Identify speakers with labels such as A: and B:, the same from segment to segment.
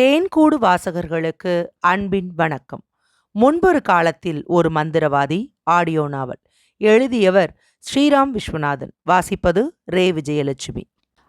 A: தேன்கூடு வாசகர்களுக்கு அன்பின் வணக்கம். முன்பொரு காலத்தில் ஒரு மந்திரவாதி ஆடியோ நாவல் எழுதியவர் ஸ்ரீராம் விஸ்வநாதன். வாசிப்பது ரே. விஜயலட்சுமி.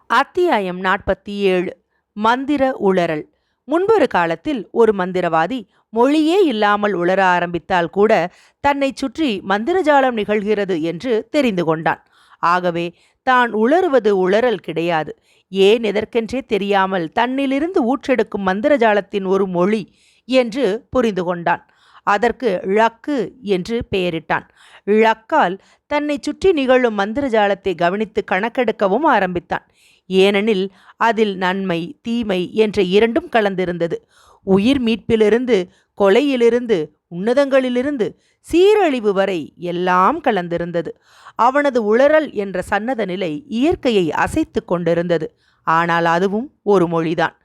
A: அத்தியாயம் நாற்பத்தி ஏழு மந்திர உளறல். முன்பொரு காலத்தில் ஒரு மந்திரவாதி மொழியே இல்லாமல் உளர ஆரம்பித்தால் கூட தன்னை சுற்றி மந்திரஜாலம் நிகழ்கிறது என்று தெரிந்து கொண்டான். ஆகவே தான் உளறுவது உளறல் கிடையாது. ஏன் எதற்கென்றே தெரியாமல் தன்னிலிருந்து ஊற்றெடுக்கும் மந்திரஜாலத்தின் ஒரு மொழி என்று புரிந்து கொண்டான். அதற்கு ழக்கு என்று பெயரிட்டான். ழக்கால் தன்னை சுற்றி நிகழும் மந்திரஜாலத்தை கவனித்து கணக்கெடுக்கவும் ஆரம்பித்தான். ஏனெனில் அதில் நன்மை தீமை என்ற இரண்டும் கலந்திருந்தது. உயிர் மீட்பிலிருந்து கொலையிலிருந்து உன்னதங்களிலிருந்து சீரழிவு வரை எல்லாம் கலந்திருந்தது. அவனது உளறல் என்ற சன்னத நிலை இயற்கையை அசைத்து கொண்டிருந்தது. ஆனால் அதுவும் ஒரு மொழிதான்.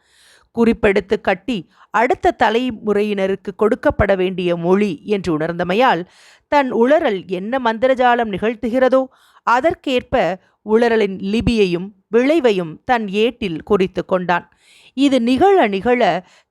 A: குறிப்பெடுத்து கட்டி அடுத்த தலைமுறையினருக்கு கொடுக்கப்பட வேண்டிய மொழி என்று உணர்ந்தமையால் தன் உளறல் என்ன மந்திரஜாலம் நிகழ்த்துகிறதோ அதற்கேற்ப உளறலின் லிபியையும் விளைவையும் தன் ஏட்டில் குறித்து கொண்டான். இது நிகழ நிகழ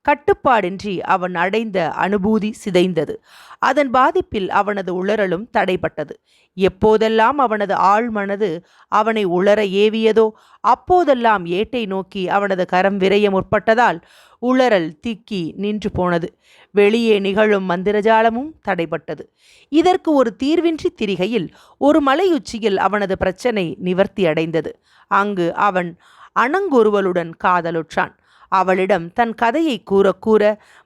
A: கட்டுப்பாடின்றி அவன் அடைந்த அனுபூதி சிதைந்தது. அதன் பாதிப்பில் அவனது உளறலும் தடைப்பட்டது எப்போதெல்லாம் அவனது ஆழ்மனது அவனை உளர ஏவியதோ அப்போதெல்லாம் ஏட்டை நோக்கி அவனது கரம் விரைய முற்பட்டதால் உளறல் திக்கி நின்று போனது. வெளியே நிகழும் மந்திரஜாலமும் தடைப்பட்டது இதற்கு ஒரு தீர்வின்றி திரிகையில் ஒரு மலையுச்சியில் அவனது பிரச்சனை நிவர்த்தி அடைந்தது. அங்கு அவன் அணங்கொருவலுடன் காதலுற்றான். அவளிடம் தன் கதையை கூற கூற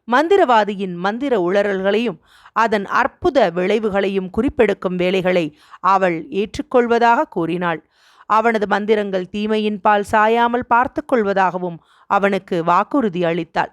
A: மந்திரவாதியின் மந்திர உளறல்களையும் அதன் அற்புத விளைவுகளையும் குறிப்பெடுக்கும் வேலைகளை அவள் ஏற்றுக்கொள்வதாக கூறினாள். அவனது மந்திரங்கள் தீமையின் பால் சாயாமல் பார்த்து கொள்வதாகவும் அவனுக்கு வாக்குறுதி அளித்தாள்.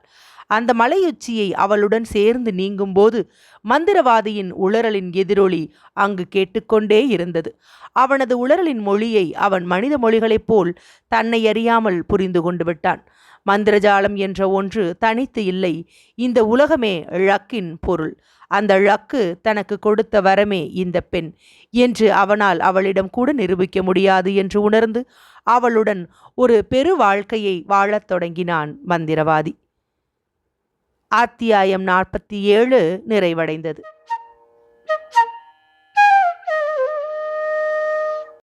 A: அந்த மலையுச்சியை அவளுடன் சேர்ந்து நீங்கும்போது மந்திரவாதியின் உளறலின் எதிரொலி அங்கு கேட்டுக்கொண்டே இருந்தது. அவனது உளறலின் மொழியை அவன் மனித மொழிகளைப் போல் தன்னை அறியாமல் புரிந்து கொண்டு விட்டான். மந்திரஜாலம் என்ற ஒன்று தனித்து இல்லை இந்த உலகமே ழக்கின் பொருள். அந்த ழக்கு தனக்கு கொடுத்த வரமே இந்த பெண் என்று அவனால் அவளிடம் கூட நிரூபிக்க முடியாது என்று உணர்ந்து அவளுடன் ஒரு பெரு வாழ்க்கையை வாழத் தொடங்கினான் மந்திரவாதி. அத்தியாயம் நாற்பத்தி ஏழு நிறைவடைந்தது.